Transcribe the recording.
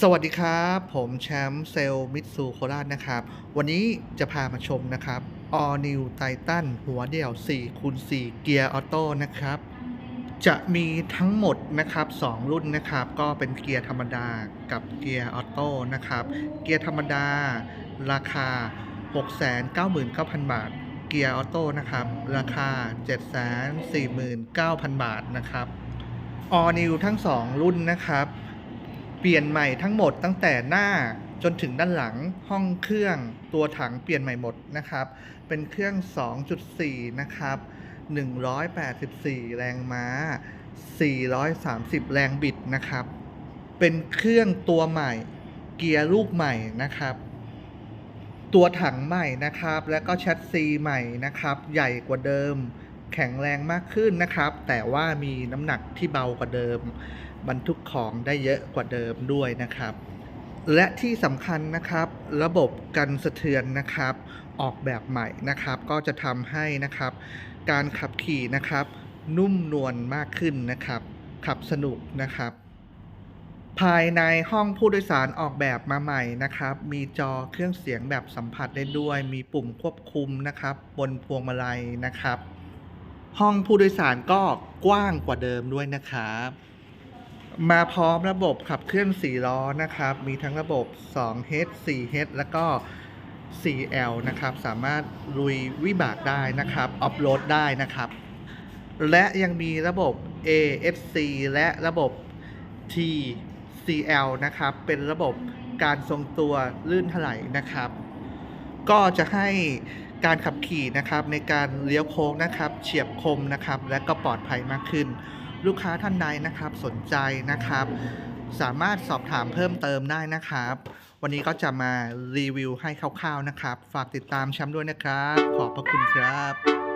สวัสดีครับ ผมแชมป์เซลมิตซูโคราชนะครับ วันนี้จะพามาชมนะครับ All New Titan หัวเดี่ยว4คูณ4เกียร์ออโต้นะครับ จะมีทั้งหมดนะครับ 2 รุ่นนะครับ ก็เป็นเกียร์ธรรมดากับเกียร์ออโต้นะครับ เกียร์ธรรมดา ราคา 699,000 บาท เกียร์ออโต้นะครับ ราคา 749,000 บาทนะครับ All New ทั้ง 2 รุ่นนะครับ เปลี่ยนใหม่ทั้งหมดตั้งแต่หน้าจนถึงด้านหลังห้องเครื่องตัวถังเปลี่ยนใหม่หมดนะครับ เป็นเครื่อง 2.4 นะครับ 184 แรงม้า 430 แรงบิดนะครับ เป็นเครื่องตัวใหม่ เกียร์ลูกใหม่นะครับ ตัวถังใหม่นะครับ และก็แชสซีใหม่นะครับ ใหญ่กว่าเดิม แข็งแรงมากขึ้นนะครับ แต่ว่ามีน้ำหนักที่เบากว่าเดิม บรรทุกของได้เยอะกว่าเดิมด้วยนะครับ และที่สำคัญนะครับ ระบบกันสะเทือนนะครับ ออกแบบใหม่นะครับ ก็จะทำให้นะครับ การขับขี่นะครับ นุ่มนวลมากขึ้นนะครับ ขับสนุกนะครับภายในห้องผู้โดยสารออกแบบมาใหม่นะครับ มีจอเครื่องเสียงแบบสัมผัสได้ด้วย มีปุ่มควบคุมนะครับ บนพวงมาลัยนะครับ ห้องผู้โดยสารก็กว้างกว่าเดิมด้วยนะครับมาพร้อมระบบขับเคลื่อน 4 ล้อนะครับ มีทั้งระบบ 2H 4H แล้วก็ 4L นะครับ สามารถลุยวิบากได้นะครับ ออฟโรดได้นะครับ และยังมีระบบ ASC และระบบ TCL นะครับ เป็นระบบการทรงตัวลื่นถลายนะครับ ก็จะให้ การขับขี่นะครับในการเลี้ยวโค้งนะครับเฉียบคมนะครับและก็ปลอดภัยมากขึ้น ลูกค้าท่านใดนะครับสนใจนะครับ สามารถสอบถามเพิ่มเติมได้นะครับ วันนี้ก็จะมารีวิวให้คร่าวๆนะครับ ฝากติดตามแชมป์ด้วยนะครับ ขอบพระคุณครับ